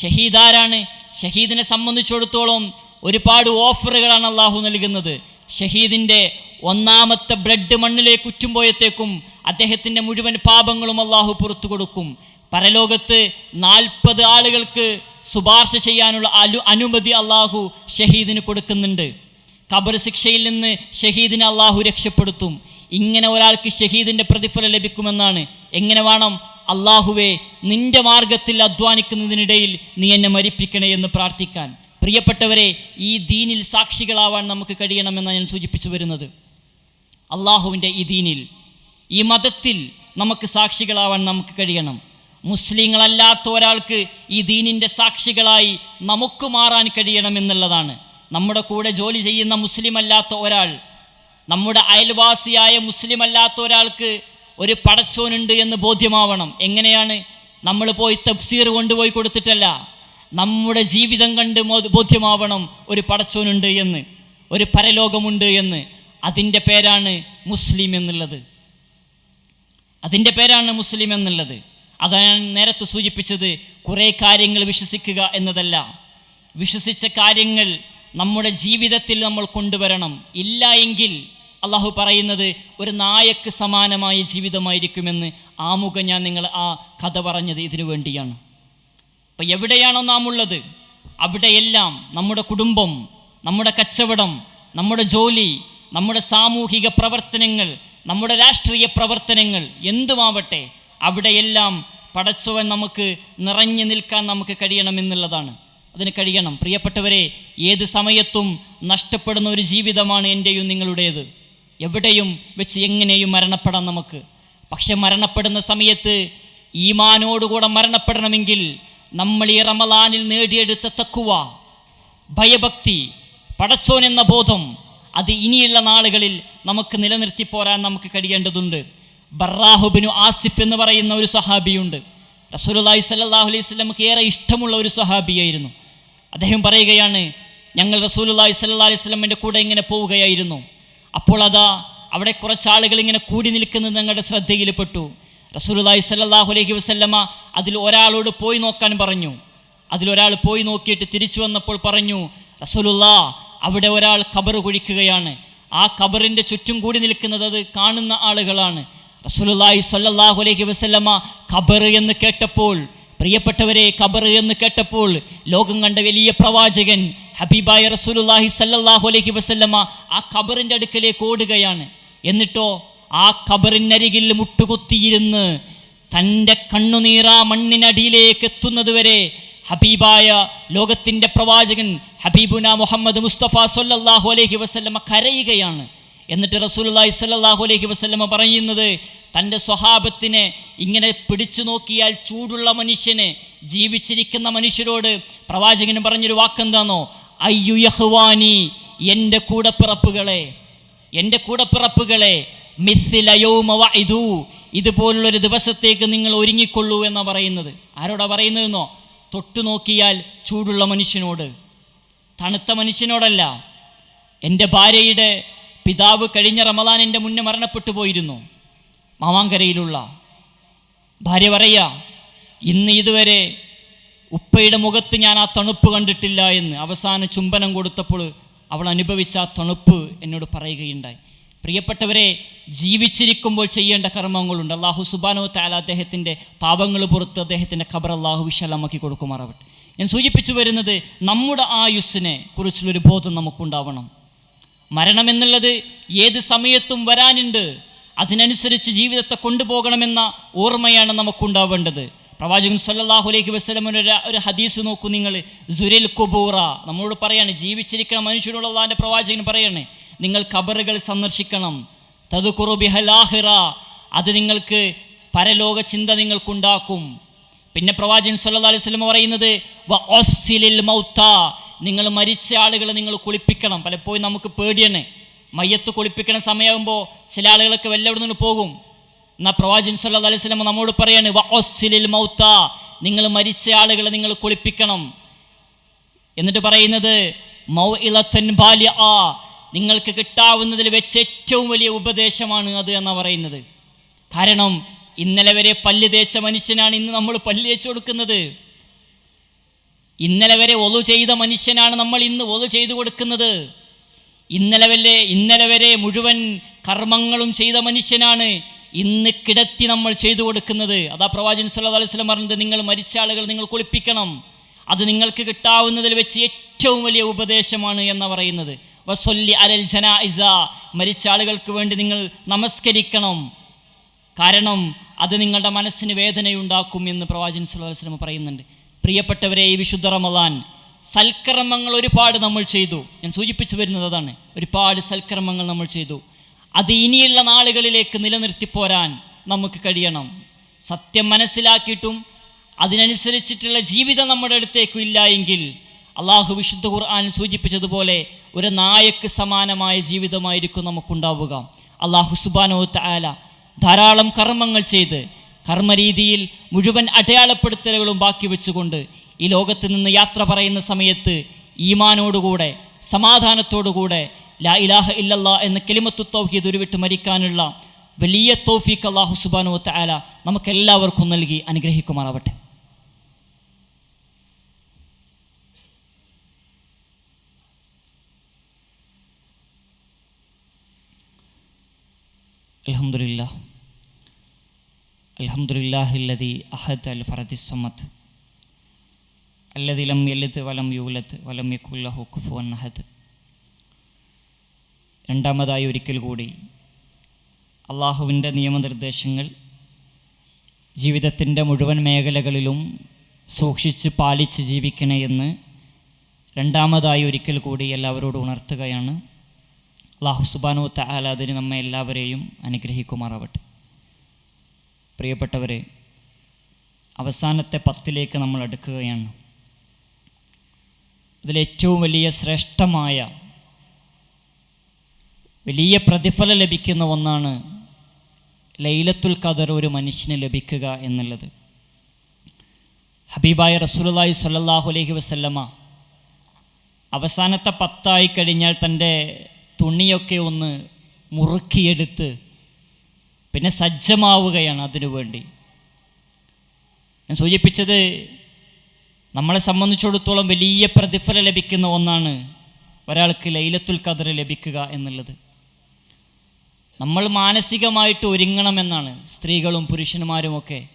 ഷഹീദ് ആരാണ്? ഷഹീദിനെ സംബന്ധിച്ചിടത്തോളം ഒരുപാട് ഓഫറുകളാണ് അള്ളാഹു നൽകുന്നത്. ഷഹീദിന്റെ ഒന്നാമത്തെ ബ്ലഡ് മണ്ണിലേക്ക് ഉറ്റുമ്പോയത്തേക്കും അദ്ദേഹത്തിന്റെ മുഴുവൻ പാപങ്ങളും അള്ളാഹു പുറത്തു കൊടുക്കും. പരലോകത്ത് നാൽപ്പത് ആളുകൾക്ക് ശുപാർശ ചെയ്യാനുള്ള അലു അനുമതി അള്ളാഹു ഷഹീദിന് കൊടുക്കുന്നുണ്ട്. ഖബർ ശിക്ഷയിൽ നിന്ന് ഷഹീദിനെ അള്ളാഹു രക്ഷപ്പെടുത്തും. ഇങ്ങനെ ഒരാൾക്ക് ഷഹീദിന്റെ പ്രതിഫലം ലഭിക്കുമെന്നാണ്. എങ്ങനെ വേണം അള്ളാഹുവെ നിന്റെ മാർഗത്തിൽ അധ്വാനിക്കുന്നതിനിടയിൽ നീ എന്നെ മരിപ്പിക്കണേ എന്ന് പ്രാർത്ഥിക്കാൻ. പ്രിയപ്പെട്ടവരെ ഈ ദീനിൽ സാക്ഷികളാവാൻ നമുക്ക് കഴിയണമെന്നാണ് ഞാൻ സൂചിപ്പിച്ചു വരുന്നത്. അള്ളാഹുവിന്റെ ഈ ദീനിൽ ഈ മതത്തിൽ നമുക്ക് സാക്ഷികളാവാൻ നമുക്ക് കഴിയണം. മുസ്ലിങ്ങളല്ലാത്ത ഒരാൾക്ക് ഈ ദീനിന്റെ സാക്ഷികളായി നമുക്ക് മാറാൻ കഴിയണമെന്നുള്ളതാണ്. നമ്മുടെ കൂടെ ജോലി ചെയ്യുന്ന മുസ്ലിം അല്ലാത്ത ഒരാൾ നമ്മുടെ അയൽവാസിയായ മുസ്ലിം അല്ലാത്ത ഒരാൾക്ക് ഒരു പടച്ചോനുണ്ട് എന്ന് ബോധ്യമാവണം. എങ്ങനെയാണ്? നമ്മൾ പോയി തഫ്സീർ കൊണ്ടുപോയി കൊടുത്തിട്ടല്ല. നമ്മുടെ ജീവിതം കണ്ട് ബോധ്യമാവണം ഒരു പടച്ചോനുണ്ട് എന്ന് ഒരു പരലോകമുണ്ട് എന്ന്. അതിന്റെ പേരാണ് മുസ്ലിം എന്നുള്ളത്. അതിന്റെ പേരാണ് മുസ്ലിം എന്നുള്ളത്. ഞാൻ നേരത്തെ സൂചിപ്പിച്ചത് കുറേ കാര്യങ്ങൾ വിശ്വസിക്കുക എന്നതല്ല. വിശ്വസിച്ച കാര്യങ്ങൾ നമ്മുടെ ജീവിതത്തിൽ നമ്മൾ കൊണ്ടുവരണം. ഇല്ല എങ്കിൽ അള്ളാഹു പറയുന്നത് ഒരു നായക്ക് സമാനമായ ജീവിതമായിരിക്കുമെന്ന് ആമുഖം ഞാൻ നിങ്ങൾ ആ കഥ പറഞ്ഞത് ഇതിനു വേണ്ടിയാണ്. അപ്പം എവിടെയാണോ നാം ഉള്ളത്? അവിടെയെല്ലാം നമ്മുടെ കുടുംബം നമ്മുടെ കച്ചവടം നമ്മുടെ ജോലി നമ്മുടെ സാമൂഹിക പ്രവർത്തനങ്ങൾ നമ്മുടെ രാഷ്ട്രീയ പ്രവർത്തനങ്ങൾ എന്തുമാവട്ടെ അവിടെയെല്ലാം പടച്ചവൻ നമുക്ക് നിറഞ്ഞു നിൽക്കാൻ നമുക്ക് കഴിയണം എന്നുള്ളതാണ്. അതിന് കഴിയണം. പ്രിയപ്പെട്ടവരെ ഏത് സമയത്തും നഷ്ടപ്പെടുന്ന ഒരു ജീവിതമാണ് എന്റെയും നിങ്ങളുടേത്. എവിടെയും വെച്ച് എങ്ങനെയും മരണപ്പെടാം നമുക്ക്. പക്ഷെ മരണപ്പെടുന്ന സമയത്ത് ഈമാനോടുകൂടെ മരണപ്പെടണമെങ്കിൽ നമ്മൾ ഈ റമലാനിൽ നേടിയെടുത്ത തക്കുവ ഭയഭക്തി പടച്ചോൻ എന്ന ബോധം അത് ഇനിയുള്ള നാളുകളിൽ നമുക്ക് നിലനിർത്തി പോരാൻ നമുക്ക് കഴിയേണ്ടതുണ്ട്. ബറാഹുബിനു ആസിഫ് എന്ന് പറയുന്ന ഒരു സഹാബിയുണ്ട് റസൂലുള്ളാഹി സ്വല്ലല്ലാഹു അലൈഹി സ്വലമുക്ക് ഏറെ ഇഷ്ടമുള്ള ഒരു സഹാബിയായിരുന്നു അദ്ദേഹം പറയുകയാണ് ഞങ്ങൾ റസൂലുള്ളാഹി സ്വല്ലല്ലാഹു അലൈഹി സ്വലമിന്റെ കൂടെ ഇങ്ങനെ പോവുകയായിരുന്നു. അപ്പോൾ അതാ അവിടെ കുറച്ച് ആളുകൾ ഇങ്ങനെ കൂടി നിൽക്കുന്നത് ഞങ്ങളുടെ ശ്രദ്ധയിൽപ്പെട്ടു റസൂലുള്ളാഹി സ്വല്ലല്ലാഹു അലൈഹി വസല്ലമ അതിൽ ഒരാളോട് പോയി നോക്കാൻ പറഞ്ഞു. അതിലൊരാൾ പോയി നോക്കിയിട്ട് തിരിച്ചു വന്നപ്പോൾ പറഞ്ഞു റസൂലുള്ളാ അവിടെ ഒരാൾ ഖബർ കുഴിക്കുകയാണ്. ആ ഖബറിന്റെ ചുറ്റും കൂടി നിൽക്കുന്നത് അത് കാണുന്ന ആളുകളാണ്. റസൂലുള്ളാഹി സ്വല്ലല്ലാഹു അലൈഹി വസല്ലമ ഖബർ എന്ന് കേട്ടപ്പോൾ പ്രിയപ്പെട്ടവരെ ഖബർ എന്ന് കേട്ടപ്പോൾ ലോകം കണ്ട വലിയ പ്രവാചകൻ ഹബീബായ റസൂലുള്ളാഹി സല്ലല്ലാഹു അലൈഹി വസല്ലമ ആ ഖബറിന്റെ അടുക്കലേക്ക് ഓടുകയാണ്. എന്നിട്ടോ ആ ഖബറിനരികിൽ മുട്ടുകുത്തിയിരുന്ന് തന്റെ കണ്ണുനീറ മണ്ണിനടിയിലേക്ക് എത്തുന്നതുവരെ ഹബീബായ ലോകത്തിന്റെ പ്രവാചകൻ ഹബീബുന മുഹമ്മദ് മുസ്തഫ സൊല്ലാഹു അലൈഹി വസല്ലമ കരയുകയാണ്. എന്നിട്ട് റസൂലുള്ളാഹി സ്വല്ലല്ലാഹു അലൈഹി വസല്ലമ പറയുന്നത് തന്റെ സ്വഹാബത്തിനെ ഇങ്ങനെ പിടിച്ചു നോക്കിയാൽ ചൂടുള്ള മനുഷ്യനെ ജീവിച്ചിരിക്കുന്ന മനുഷ്യരോട് പ്രവാചകൻ പറഞ്ഞൊരു വാക്കെന്താണോ അയ്യു യഹ്വാനി എന്റെ കൂടപ്പിറപ്പുകളെ എന്റെ കൂടപ്പിറപ്പുകളെ മിഥില യൗമ വഇദു ഇതുപോലുള്ളൊരു ദിവസത്തേക്ക് നിങ്ങൾ ഒരുങ്ങിക്കൊള്ളൂ എന്നാണ് പറയുന്നത്. ആരോടാ പറയുന്നതെന്നോ? തൊട്ടു നോക്കിയാൽ ചൂടുള്ള മനുഷ്യനോട് തണുത്ത മനുഷ്യനോടല്ല എന്റെ ഭാര്യയുടെ പിതാവ് കഴിഞ്ഞ റമദാനിന്റെ മുന്നേ മരണപ്പെട്ടു പോയിരുന്നു. മാമാങ്കരയിലുള്ള ഭാര്യ പറയാ ഇന്ന് ഇതുവരെ ഉപ്പയുടെ മുഖത്ത് ഞാൻ ആ തണുപ്പ് കണ്ടിട്ടില്ല എന്ന് അവസാന ചുംബനം കൊടുത്തപ്പോൾ അവൾ അനുഭവിച്ച ആ തണുപ്പ് എന്നോട് പറയുകയുണ്ടായി. പ്രിയപ്പെട്ടവരെ ജീവിച്ചിരിക്കുമ്പോൾ ചെയ്യേണ്ട കർമ്മങ്ങളുണ്ട്. അള്ളാഹു സുബാനോ താല അദ്ദേഹത്തിന്റെ പാപങ്ങൾ പുറത്ത് അദ്ദേഹത്തിന്റെ ഖബർ അള്ളാഹു വിശാലമാക്കി കൊടുക്കുമാറാവട്ടെ. ഞാൻ സൂചിപ്പിച്ചു വരുന്നത് നമ്മുടെ ആയുസ്സിനെ കുറിച്ചുള്ളൊരു ബോധം നമുക്കുണ്ടാവണം. മരണമെന്നുള്ളത് ഏത് സമയത്തും വരാനുണ്ട്. അതിനനുസരിച്ച് ജീവിതത്തെ കൊണ്ടുപോകണമെന്ന ഓർമ്മയാണ് നമുക്കുണ്ടാവേണ്ടത്. പ്രവാചകൻ സല്ലാഹു അലൈഹി വസ്ലമിന് ഒരു ഹദീസ് നോക്കൂ നിങ്ങൾ. സുരിൽ കുബൂറ നമ്മളോട് പറയാണ് ജീവിച്ചിരിക്കണം മനുഷ്യനുള്ളതാന്റെ പ്രവാചകൻ പറയാണ് നിങ്ങൾ ഖബറുകൾ സന്ദർശിക്കണം. തത് കുറുബിഹലാഹിറ അത് നിങ്ങൾക്ക് പരലോക ചിന്ത നിങ്ങൾക്കുണ്ടാക്കും. പിന്നെ പ്രവാചകൻ സല്ലാ അലൈഹി സ്വലം പറയുന്നത് നിങ്ങൾ മരിച്ച ആളുകളെ നിങ്ങൾ കുളിപ്പിക്കണം. പലപ്പോഴും നമുക്ക് പേടിയണേ. മയ്യത്ത് കുളിപ്പിക്കണ സമയമാകുമ്പോൾ ചില ആളുകളൊക്കെ വല്ലവിടെ നിന്ന് പോകും. എന്നാ പ്രവാചകൻ സല്ലാ അലൈഹി വസല്ലം നമ്മോട് പറയാണ് വ ഒസ്സിലിൽ മൗത്ത. നിങ്ങൾ മരിച്ച ആളുകളെ നിങ്ങൾ കുളിപ്പിക്കണം. എന്നിട്ട് പറയുന്നത് മൗ ഇളത്തൻ ബാല്യ ആ നിങ്ങൾക്ക് കിട്ടാവുന്നതിൽ വെച്ച് ഏറ്റവും വലിയ ഉപദേശമാണ് അത് എന്ന് പറയുന്നത്. കാരണം ഇന്നലെ വരെ പല്ല് തേച്ച മനുഷ്യനാണ് ഇന്ന് നമ്മൾ പല്ല് തേച്ച് കൊടുക്കുന്നത്. ഇന്നലെ വരെ ഒതു ചെയ്ത മനുഷ്യനാണ് നമ്മൾ ഇന്ന് ഒതു ചെയ്തു കൊടുക്കുന്നത്. ഇന്നലെ വരെ ഇന്നലെ വരെ മുഴുവൻ കർമ്മങ്ങളും ചെയ്ത മനുഷ്യനാണ് ഇന്ന് കിടത്തി നമ്മൾ ചെയ്തു കൊടുക്കുന്നത്. അതാ പ്രവാചൻ സല്ലാ അലൈഹി വസല്ലം പറഞ്ഞത് നിങ്ങൾ മരിച്ച ആളുകൾ നിങ്ങൾ കുളിപ്പിക്കണം. അത് നിങ്ങൾക്ക് കിട്ടാവുന്നതിൽ വെച്ച് ഏറ്റവും വലിയ ഉപദേശമാണ് എന്ന് പറയുന്നത്. വസൊല്ലി അലൽ ജനായിസ മരിച്ച ആളുകൾക്ക് വേണ്ടി നിങ്ങൾ നമസ്കരിക്കണം. കാരണം അത് നിങ്ങളുടെ മനസ്സിന് വേദനയുണ്ടാക്കും എന്ന് പ്രവാചൻ സുല്ലാസ്ലമ പറയുന്നുണ്ട്. പ്രിയപ്പെട്ടവരെ ഈ വിശുദ്ധ റമദാൻ സൽക്കർമ്മങ്ങൾ ഒരുപാട് നമ്മൾ ചെയ്തു. ഞാൻ സൂചിപ്പിച്ചു വരുന്നത് അതാണ്. ഒരുപാട് സൽക്കർമ്മങ്ങൾ നമ്മൾ ചെയ്തു. അത് ഇനിയുള്ള നാളുകളിലേക്ക് നിലനിർത്തി പോരാൻ നമുക്ക് കഴിയണം. സത്യം മനസ്സിലാക്കിയിട്ടും അതിനനുസരിച്ചിട്ടുള്ള ജീവിതം നമ്മുടെ അടുത്തേക്കും ഇല്ല എങ്കിൽ അള്ളാഹു വിശുദ്ധ ഖുർആൻ സൂചിപ്പിച്ചതുപോലെ ഒരു നായക്ക് സമാനമായ ജീവിതമായിരിക്കും നമുക്കുണ്ടാവുക. അള്ളാഹു സുബാനോ താല ധാരാളം കർമ്മങ്ങൾ ചെയ്ത് കർമ്മരീതിയിൽ മുഴുവൻ അടയാളപ്പെടുത്തലുകളും ബാക്കി വെച്ചുകൊണ്ട് ഈ ലോകത്ത് നിന്ന് യാത്ര പറയുന്ന സമയത്ത് ഈമാനോടുകൂടെ സമാധാനത്തോടുകൂടെ ലാ ഇലാഹ ഇല്ലല്ല എന്ന കെളിമത്തു തൗഹീദ് ഉരുവിട്ട് മരിക്കാനുള്ള വലിയ തൗഫീഖ് അള്ളാഹു സുബാനു തആല നമുക്കെല്ലാവർക്കും നൽകി അനുഗ്രഹിക്കുമാറാവട്ടെ. അലഹമുല്ല الحمد لله الذي أحد الفرد الصمد الذي لم يلد ولم يولد ولم يكن له كفوا أحد രണ്ടാമതായി ഒരിക്കൽ കൂടി അള്ളാഹുവിൻ്റെ നിയമനിർദ്ദേശങ്ങൾ ജീവിതത്തിൻ്റെ മുഴുവൻ മേഖലകളിലും സൂക്ഷിച്ച് പാലിച്ച് ജീവിക്കണേ എന്ന് രണ്ടാമതായി ഒരിക്കൽ കൂടി എല്ലാവരോടും ഉണർത്തുകയാണ് അള്ളാഹു സുബാനു തആല അതിന് നമ്മെ എല്ലാവരെയും അനുഗ്രഹിക്കുമാറാവട്ടെ പ്രിയപ്പെട്ടവരെ അവസാനത്തെ പത്തിലേക്ക് നമ്മൾ അടുക്കുകയാണ്. അതിലേറ്റവും വലിയ ശ്രേഷ്ഠമായ വലിയ പ്രതിഫലം ലഭിക്കുന്ന ഒന്നാണ് ലൈലത്തുൽ ഖദർ ഒരു മനുഷ്യന് ലഭിക്കുക എന്നുള്ളത്. ഹബീബായ റസൂലുള്ളാഹി സല്ലാഹു അലൈഹി വസല്ലമ അവസാനത്തെ പത്തായി കഴിഞ്ഞാൽ തന്റെ തുണിയൊക്കെ ഒന്ന് മുറുക്കിയെടുത്ത് പിന്നെ സജ്ജമാവുകയാണ് അതിനു വേണ്ടി. ഞാൻ സൂചിപ്പിച്ചത് നമ്മളെ സംബന്ധിച്ചിടത്തോളം വലിയ പ്രതിഫലം ലഭിക്കുന്ന ഒന്നാണ് ഒരാൾക്ക് ലൈലത്തുൽ കദർ ലഭിക്കുക എന്നുള്ളത്. നമ്മൾ മാനസികമായിട്ട് ഒരുങ്ങണമെന്നാണ് സ്ത്രീകളും പുരുഷന്മാരുമൊക്കെ.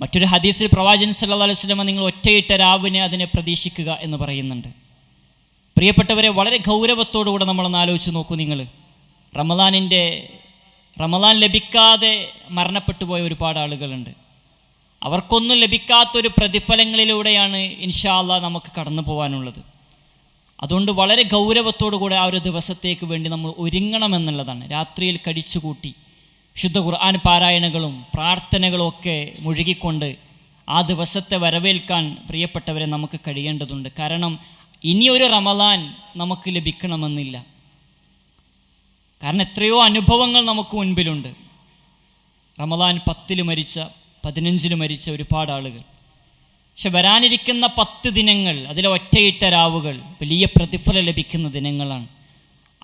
മറ്റൊരു ഹദീസിൽ പ്രവാചൻ സല്ലാ അലൈഹി വസല്ലമ നിങ്ങൾ ഒറ്റയിട്ട രാവിനെ അതിനെ പ്രതീക്ഷിക്കുക എന്ന് പറയുന്നുണ്ട്. പ്രിയപ്പെട്ടവരെ വളരെ ഗൗരവത്തോടുകൂടെ നമ്മളൊന്ന് ആലോചിച്ച് നോക്കൂ നിങ്ങൾ. റമദാനിന്റെ റമദാൻ ലഭിക്കാതെ മരണപ്പെട്ടു പോയ ഒരുപാട് ആളുകളുണ്ട്. അവർക്കൊന്നും ലഭിക്കാത്തൊരു പ്രതിഫലങ്ങളിലൂടെയാണ് ഇൻഷാല്ല നമുക്ക് കടന്നു പോകാനുള്ളത്. അതുകൊണ്ട് വളരെ ഗൗരവത്തോടു കൂടെ ആ ഒരു ദിവസത്തേക്ക് വേണ്ടി നമ്മൾ ഒരുങ്ങണമെന്നുള്ളതാണ് രാത്രിയിൽ കടിച്ചുകൂട്ടി ശുദ്ധ ഖുർആൻ പാരായണകളും പ്രാർത്ഥനകളും ഒക്കെ മുഴുകിക്കൊണ്ട് ആ ദിവസത്തെ വരവേൽക്കാൻ പ്രിയപ്പെട്ടവരെ നമുക്ക് കഴിയേണ്ടതുണ്ട്. കാരണം ഇനിയൊരു റമദാൻ നമുക്ക് ലഭിക്കണമെന്നില്ല. കാരണം എത്രയോ അനുഭവങ്ങൾ നമുക്ക് മുൻപിലുണ്ട്. റമദാൻ പത്തിൽ മരിച്ച പതിനഞ്ചിൽ മരിച്ച ഒരുപാട് ആളുകൾ. പക്ഷെ വരാനിരിക്കുന്ന പത്ത് ദിനങ്ങൾ അതിലെ ഒറ്റയിട്ട രാവുകൾ വലിയ പ്രതിഫലം ലഭിക്കുന്ന ദിനങ്ങളാണ്.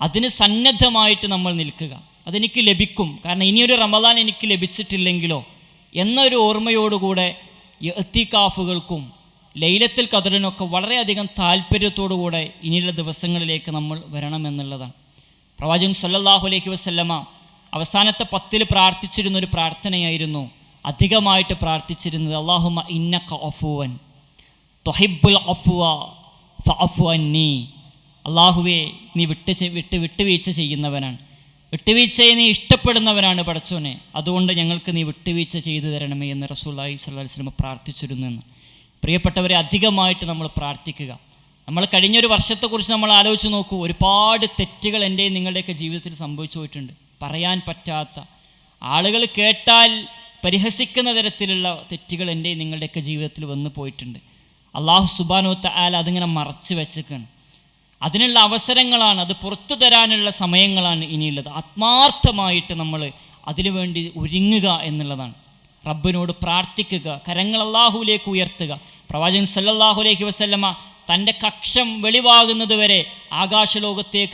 അതിന് സന്നദ്ധമായിട്ട് നമ്മൾ നിൽക്കുക. അതെനിക്ക് ലഭിക്കും. കാരണം ഇനിയൊരു റമദാൻ എനിക്ക് ലഭിച്ചിട്ടില്ലെങ്കിലോ എന്നൊരു ഓർമ്മയോടുകൂടെ എത്തിക്കാഫുകൾക്കും ലൈലത്തിൽ കതിറിനൊക്കെ വളരെയധികം താല്പര്യത്തോടുകൂടെ ഇനിയുള്ള ദിവസങ്ങളിലേക്ക് നമ്മൾ വരണമെന്നുള്ളതാണ്. പ്രവാചകൻ സല്ലല്ലാഹു അലൈഹി വസല്ലമ അവസാനത്തെ പത്തിൽ പ്രാർത്ഥിച്ചിരുന്ന ഒരു പ്രാർത്ഥനയായിരുന്നു. അധികമായിട്ട് പ്രാർത്ഥിച്ചിരുന്നത് അള്ളാഹുമ ഇന്നക്ക ഒഫുവൻ തൊഹിബുൽ ഒഫുവ ഫഅഫു അള്ളാഹുവെ നീ വിട്ട് വിട്ട് വിട്ടുവീഴ്ച ചെയ്യുന്നവനാണ്. വിട്ടുവീഴ്ചയെ നീ ഇഷ്ടപ്പെടുന്നവനാണ് പടച്ചോനെ. അതുകൊണ്ട് ഞങ്ങൾക്ക് നീ വിട്ടുവീഴ്ച ചെയ്തു തരണമേ എന്ന് റസൂല്ലായി അലൈഹി വസല്ലമ പ്രാർത്ഥിച്ചിരുന്നു എന്ന്. പ്രിയപ്പെട്ടവരെ അധികമായിട്ട് നമ്മൾ പ്രാർത്ഥിക്കുക. നമ്മൾ കഴിഞ്ഞൊരു വർഷത്തെക്കുറിച്ച് നമ്മൾ ആലോചിച്ച് നോക്കൂ. ഒരുപാട് തെറ്റുകൾ എന്റെയും നിങ്ങളുടെയൊക്കെ ജീവിതത്തിൽ സംഭവിച്ചു പോയിട്ടുണ്ട് പറയാൻ പറ്റാത്ത. ആളുകൾ കേട്ടാൽ പരിഹസിക്കുന്ന തരത്തിലുള്ള തെറ്റുകൾ എന്റെയും നിങ്ങളുടെയൊക്കെ ജീവിതത്തിൽ വന്നു പോയിട്ടുണ്ട്. അള്ളാഹു സുബാനോ ആൽ അതിങ്ങനെ മറച്ചു വെച്ചേക്കാണ് അതിനുള്ള അവസരങ്ങളാണ് അത് പുറത്തു തരാനുള്ള സമയങ്ങളാണ് ഇനിയുള്ളത്. ആത്മാർത്ഥമായിട്ട് നമ്മൾ അതിനു വേണ്ടി ഒരുങ്ങുക എന്നുള്ളതാണ്. റബ്ബിനോട് പ്രാർത്ഥിക്കുക കരങ്ങൾ അള്ളാഹുലേക്ക് ഉയർത്തുക. പ്രവാചകൻ സല്ലല്ലാഹു അലൈഹി വസല്ലമ തന്റെ കക്ഷം വെളിവാകുന്നത് വരെ ആകാശലോകത്തേക്ക്